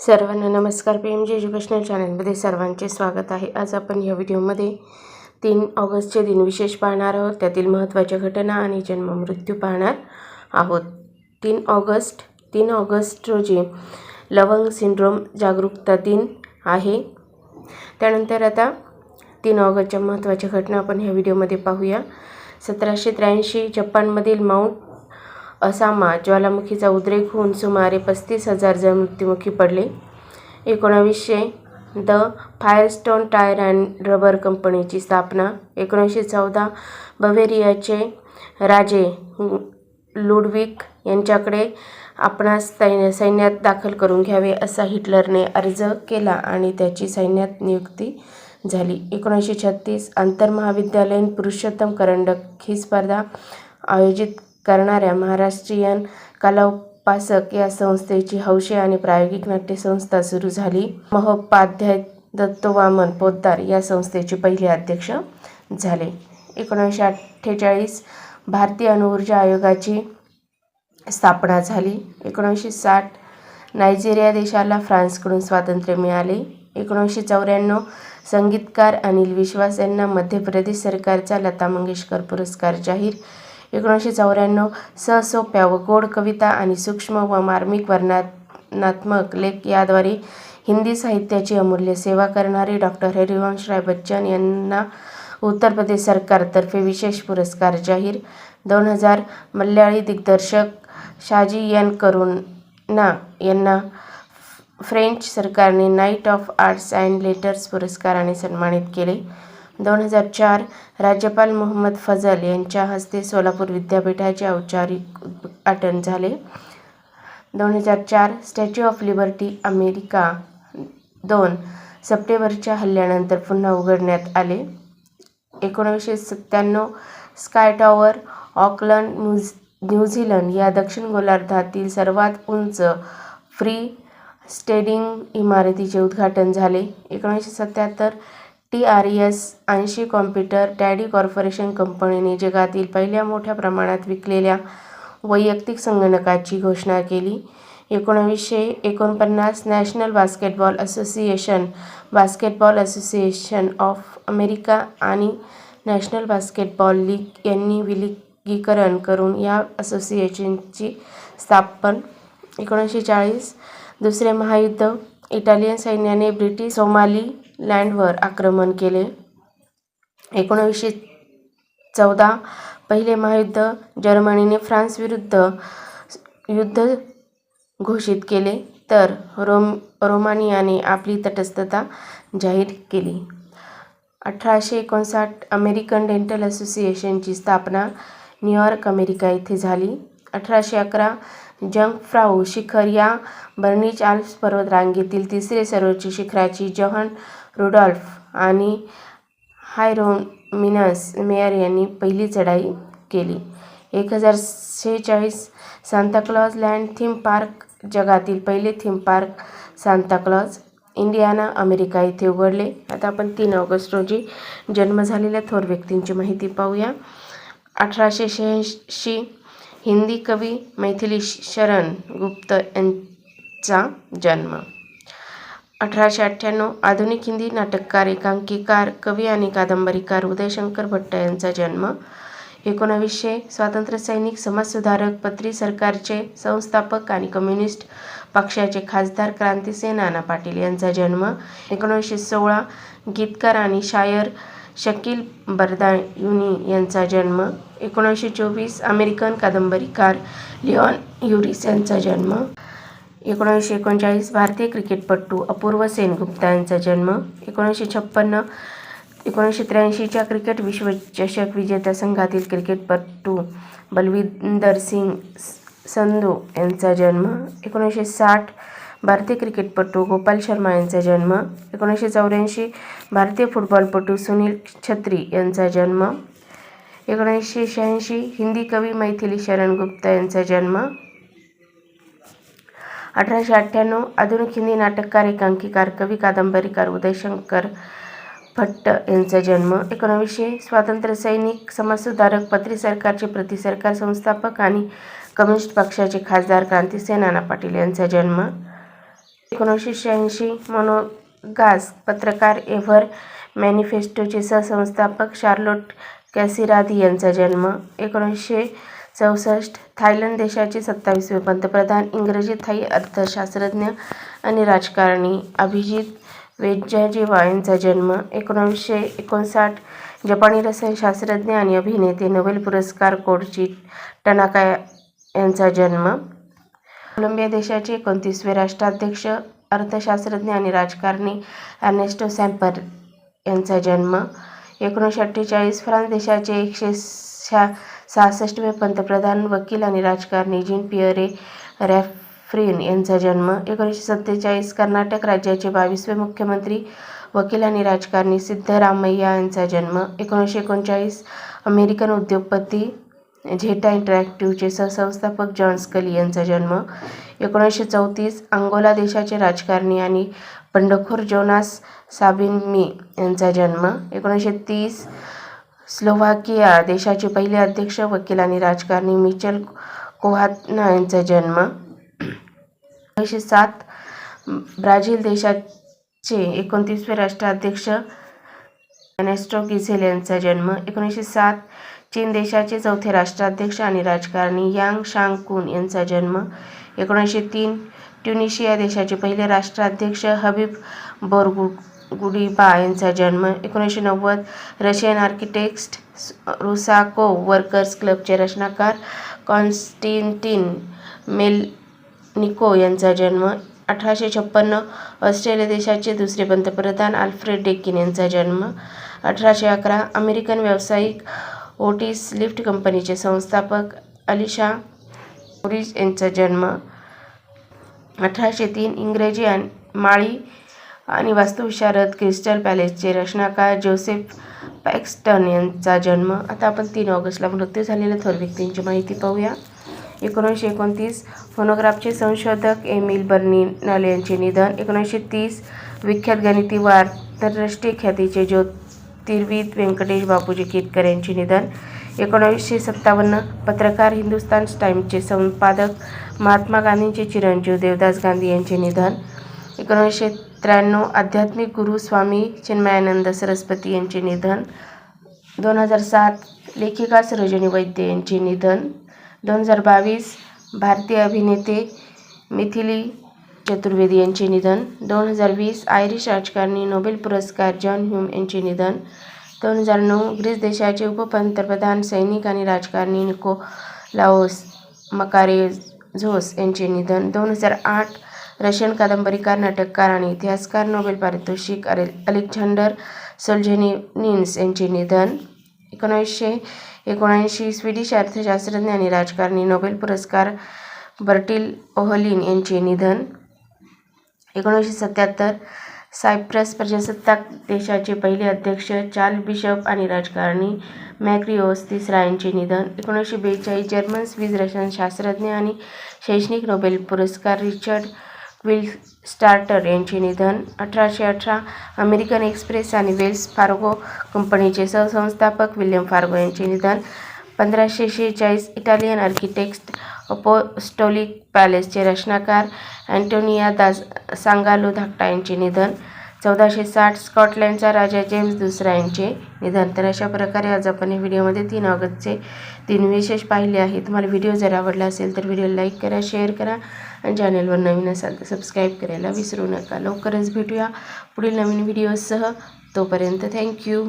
सर्वांना नमस्कार. P M G educational चॅनलमध्ये सर्वांचे स्वागत आहे. आज आपण या व्हिडिओमध्ये तीन ऑगस्टचे दिन विशेष पाहणार आहोत. त्यातील महत्त्वाच्या घटना आणि जन्म मृत्यू पाहणार आहोत. तीन ऑगस्ट तीन ऑगस्ट रोजी लवंग सिंड्रोम जागरूकता दिन आहे. त्यानंतर आता तीन ऑगस्टच्या महत्त्वाच्या घटना आपण ह्या व्हिडिओमध्ये पाहूया. सतराशे त्र्याऐंशी जपानमधील माउंट असामा ज्वालामुखीचा उद्रेक होऊन सुमारे पस्तीस हजार जण मृत्युमुखी पडले. एकोणावीसशे the Firestone tyre and rubber कंपनीची स्थापना एकोणीसशे चौदा बवेरियाचे राजे लुडविक यांच्याकडे आपणास सैन्य सैन्यात दाखल करून घ्यावे असा हिटलरने अर्ज केला आणि त्याची सैन्यात नियुक्ती झाली. एकोणीसशे छत्तीस आंतरमहाविद्यालयीन पुरुषोत्तम करंडक ही स्पर्धा आयोजित करणाऱ्या महाराष्ट्रीयन कलोपासक या संस्थेची हौशी आणि प्रायोगिक नाट्यसंस्था सुरू झाली. महोपाध्याय दत्तवामन पोद्दार या संस्थेचे पहिले अध्यक्ष झाले. एकोणीसशे अठ्ठेचाळीस भारतीय अणुऊर्जा आयोगाची स्थापना झाली. एकोणीसशे साठ नायजेरिया देशाला फ्रान्सकडून स्वातंत्र्य मिळाले. एकोणीसशे चौऱ्याण्णव संगीतकार अनिल विश्वास यांना मध्य प्रदेश सरकारचा लता मंगेशकर पुरस्कार जाहीर एकोणीसशे चौऱ्याण्णव सहसोप्या व गोड कविता आणि सूक्ष्म व मार्मिक वर्णनात्मक लेख याद्वारे हिंदी साहित्याची अमूल्य सेवा करणारे डॉक्टर हरिवंशराय बच्चन यांना उत्तर प्रदेश सरकारतर्फे विशेष पुरस्कार जाहीर. दोन हजार मल्याळी दिग्दर्शक शाजी एन करुणा यांना फ्रेंच सरकारने knight of arts and letters पुरस्काराने सन्मानित केले. दोन हजार चार राज्यपाल मोहम्मद फजल यांच्या हस्ते सोलापूर विद्यापीठाचे औपचारिक उद्घाटन झाले. दोन हजार चार स्टॅच्यू ऑफ लिबर्टी अमेरिका दोन सप्टेंबरच्या हल्ल्यानंतर पुन्हा उघडण्यात आले. एकोणीसशे सत्त्याण्णव स्काय टॉवर ऑकलंड न्यूझ न्यूझीलंड या दक्षिण गोलार्धातील सर्वात उंच फ्री स्टेडिंग इमारतीचे उद्घाटन झाले. एकोणीसशे सत्त्याहत्तर टी आर एस ऐंशी कॉम्प्युटर डॅडी कॉर्पोरेशन कंपनीने जगातील पहिल्या मोठ्या प्रमाणात विकलेल्या वैयक्तिक संगणकाची घोषणा केली. एकोणावीसशे एकोणपन्नास national basketball association basketball association of America आणि नॅशनल बास्केटबॉल लीग यांनी विलिगीकरण करून या असोसिएशनची स्थापन एकोणीसशे चाळीस दुसरे महायुद्ध इटालियन सैन्याने ब्रिटिश सोमाली लँडवर आक्रमण केले. एकोणीसशे चौदा पहिले महायुद्ध जर्मनीने फ्रान्सविरुद्ध युद्ध घोषित केले तर रोम रोमानियाने आपली तटस्थता जाहीर केली. अठराशे एकोणसाठ अमेरिकन डेंटल असोसिएशनची स्थापना न्यूयॉर्क अमेरिका येथे झाली. अठराशे अकरा जंग फ्राऊ शिखर या बर्निच आल्प्स पर्वतरांगेतील तिसरे सर्वोच्च शिखराची जॉन रुडॉल्फ आणि हायरोमिनस मेयर यांनी पहिली चढाई केली. एक हजार शेहेचाळीस सांताक्लॉज लँड थीम पार्क जगातील पहिले theme park Santa Claus Indiana America येथे उघडले. आता आपण तीन ऑगस्ट रोजी जन्म झालेल्या थोर व्यक्तींची माहिती पाहूया. अठराशे शहाऐंशी हिंदी कवी मैथिली शरण गुप्त यांचा जन्म. अठराशे अठ्ठ्याण्णव आधुनिक हिंदी नाटककार एकांकिकार कवी आणि कादंबरीकार उदयशंकर भट्ट यांचा जन्म. एकोणावीसशे स्वातंत्र्यसैनिक समाजसुधारक पत्री सरकारचे संस्थापक आणि कम्युनिस्ट पक्षाचे खासदार क्रांतिसेन नाना पाटील यांचा जन्म. एकोणावीसशे सोळा गीतकार आणि शायर शकील बर्दायुनी यांचा जन्म. एकोणीसशे चोवीस अमेरिकन कादंबरीकार लिऑन युरिस यांचा जन्म. एकोणीसशे एकोणचाळीस भारतीय क्रिकेटपटू अपूर्व सेनगुप्ता यांचा जन्म एकोणीसशे छप्पन्न एकोणीसशे त्र्याऐंशीच्या क्रिकेट विश्वचषक विजेत्या संघातील क्रिकेटपटू बलविंदर सिंग संधू यांचा जन्म एकोणीसशे साठ भारतीय क्रिकेटपटू गोपाल शर्मा यांचा जन्म एकोणीसशे चौऱ्याऐंशी भारतीय फुटबॉलपटू सुनील छत्री यांचा जन्म एकोणीसशे शहाऐंशी हिंदी कवी मैथिली शरण गुप्ता यांचा जन्म अठराशे अठ्ठ्याण्णव आधुनिक हिंदी नाटककार एकांकिकार कवी कादंबरीकार उदयशंकर भट्ट यांचा जन्म एकोणावीसशे स्वातंत्र्यसैनिक समाजसुधारक पत्री सरकारचे प्रति सरकार संस्थापक आणि कम्युनिस्ट पक्षाचे खासदार क्रांतिसेन नाना पाटील यांचा जन्म एकोणीसशे शहाऐंशी. मनोगास पत्रकार एव्हर मॅनिफेस्टोचे सहसंस्थापक शार्लोट कॅसिरादी यांचा जन्म एकोणीसशे चौसष्ट थायलंड देशाचे सत्तावीसवे पंतप्रधान इंग्रजी थाई अर्थशास्त्रज्ञ आणि राजकारणी अभिजित वेज्जाजीवा यांचा जन्म एकोणावीसशे एकोणसाठ. जपानी रसायनशास्त्रज्ञ आणि अभिनेते नोबेल पुरस्कार कोडची टनाका यांचा जन्म. कोलंबिया देशाचे एकोणतीसवे राष्ट्राध्यक्ष अर्थशास्त्रज्ञ आणि राजकारणी अर्नेस्टो सॅम्पर यांचा जन्म. एकोणीसशे अठ्ठेचाळीस फ्रान्स देशाचे एकशे शा सहासष्टवे पंतप्रधान वकील आणि राजकारणी जीन पियरे रॅफ्रिन यांचा जन्म एकोणीसशे सत्तेचाळीस कर्नाटक राज्याचे बावीसवे मुख्यमंत्री वकील आणि राजकारणी सिद्धरामय्या यांचा जन्म एकोणीसशे एकोणचाळीस अमेरिकन उद्योगपती झेटा इंटरॅक्टिव्हचे सहसंस्थापक जॉन स्कली यांचा जन्म एकोणीसशे चौतीस अंगोला देशाचे राजकारणी आणि बंडखोर जोनास साबिन मी यांचा जन्म एकोणीसशे तीस स्लोव्हाकिया देशाचे पहिले अध्यक्ष वकील आणि राजकारणी मिचेल कोहात्ना यांचा जन्म एकोणीसशे सात ब्राझील देशाचे एकोणतीसवे राष्ट्राध्यक्ष एनेस्टो गिझेल यांचा जन्म एकोणीसशे सात चीन देशाचे चौथे राष्ट्राध्यक्ष आणि राजकारणी यांग शांग यांचा जन्म एकोणीसशे तीन ट्युनिशिया देशाचे पहिले राष्ट्राध्यक्ष हबीब बोरगु गुडीबा यांचा जन्म एकोणीसशे नव्वद. रशियन आर्किटेक्ट रुसाको वर्कर्स क्लबचे रचनाकार कॉन्स्टिन्टिन मेलनिको यांचा जन्म अठराशे छप्पन्न ऑस्ट्रेलिया देशाचे दुसरे पंतप्रधान आल्फ्रेड डेकिन यांचा जन्म अठराशे अकरा. अमेरिकन व्यावसायिक ओटिस लिफ्ट कंपनीचे संस्थापक अलिशा ओरिज यांचा जन्म अठराशे तीन. इंग्रजी आणि माळी आणि वास्तुविशारद क्रिस्टल पॅलेसचे रचनाकार जोसेफ पॅक्स्टन यांचा जन्म. आता आपण तीन ऑगस्टला मृत्यू झालेल्या थोर व्यक्तींची माहिती पाहूया. एकोणीसशे एकोणतीस फोनोग्राफचे संशोधक एमिल बर्निनल यांचे निधन. एकोणीसशे तीस विख्यात गणिती व आंतरराष्ट्रीय ख्यातीचे ज्योतिर्विद व्यंकटेश बापूजी केतकर यांचे निधन. एकोणीसशे सत्तावन्न पत्रकार हिंदुस्तान टाईम्सचे संपादक महात्मा गांधींचे चिरंजीव देवदास गांधी यांचे निधन. एकोणीसशे त्र्याण्णव आध्यात्मिक गुरु स्वामी चिन्मयानंद सरस्वती यांचे निधन दोन हजार सात लेखिका सरोजिनी वैद्य यांचे निधन दोन हजार बावीस भारतीय अभिनेते मिथिली चतुर्वेदी यांचे निधन दोन हजार वीस आयरिश राजकारणी नोबेल पुरस्कार जॉन ह्यूम यांचे निधन दोन हजार नऊ ग्रीस देशाचे उपपंतप्रधान सैनिक आणि राजकारणी निकोलाओस मकारेझोस यांचे निधन दोन हजार आठ रशियन कादंबरीकार नाटककार आणि इतिहासकार नोबेल पारितोषिक अरे अलेक्झांडर सोल्झेनिनिन्स यांचे निधन एकोणीसशे एकोणऐंशी स्वीडिश अर्थशास्त्रज्ञ आणि राजकारणी नोबेल पुरस्कार बर्टिल ओहलिन यांचे निधन एकोणीसशे सत्याहत्तर सायप्रस प्रजासत्ताक देशाचे पहिले अध्यक्ष चार्ल बिशप आणि राजकारणी मॅक्रिओस तिसरा यांचे निधन एकोणीसशे बेचाळीस जर्मन स्विस रशियन शास्त्रज्ञ आणि शैक्षणिक नोबेल पुरस्कार रिचर्ड विल स्टार्टर यांचे निधन. अठराशे अठरा अमेरिकन एक्सप्रेस आणि वेल्स फार्गो कंपनीचे सहसंस्थापक विल्यम फार्गो यांचे निधन. पंधराशे शेहेचाळीस इटालियन आर्किटेक्ट अपोस्टोलिक पॅलेसचे रचनाकार अँटोनिया दास सांगालो धाकटा यांचे निधन. चौदाशे साठ स्कॉटलँडचा राजा जेम्स दुसरा यांचे निधन. तर अशा प्रकारे आज आपण या व्हिडिओमध्ये तीन ऑगस्टचे तीन विशेष पाहिले आहेत. तुम्हाला व्हिडिओ जर आवडला असेल तर व्हिडिओ लाईक करा शेअर करा. आणि चॅनलवर नवीन असाल तर सबस्क्राईब करायला विसरू नका. लवकरच भेटूया पुढील नवीन व्हिडिओसह तोपर्यंत थँक्यू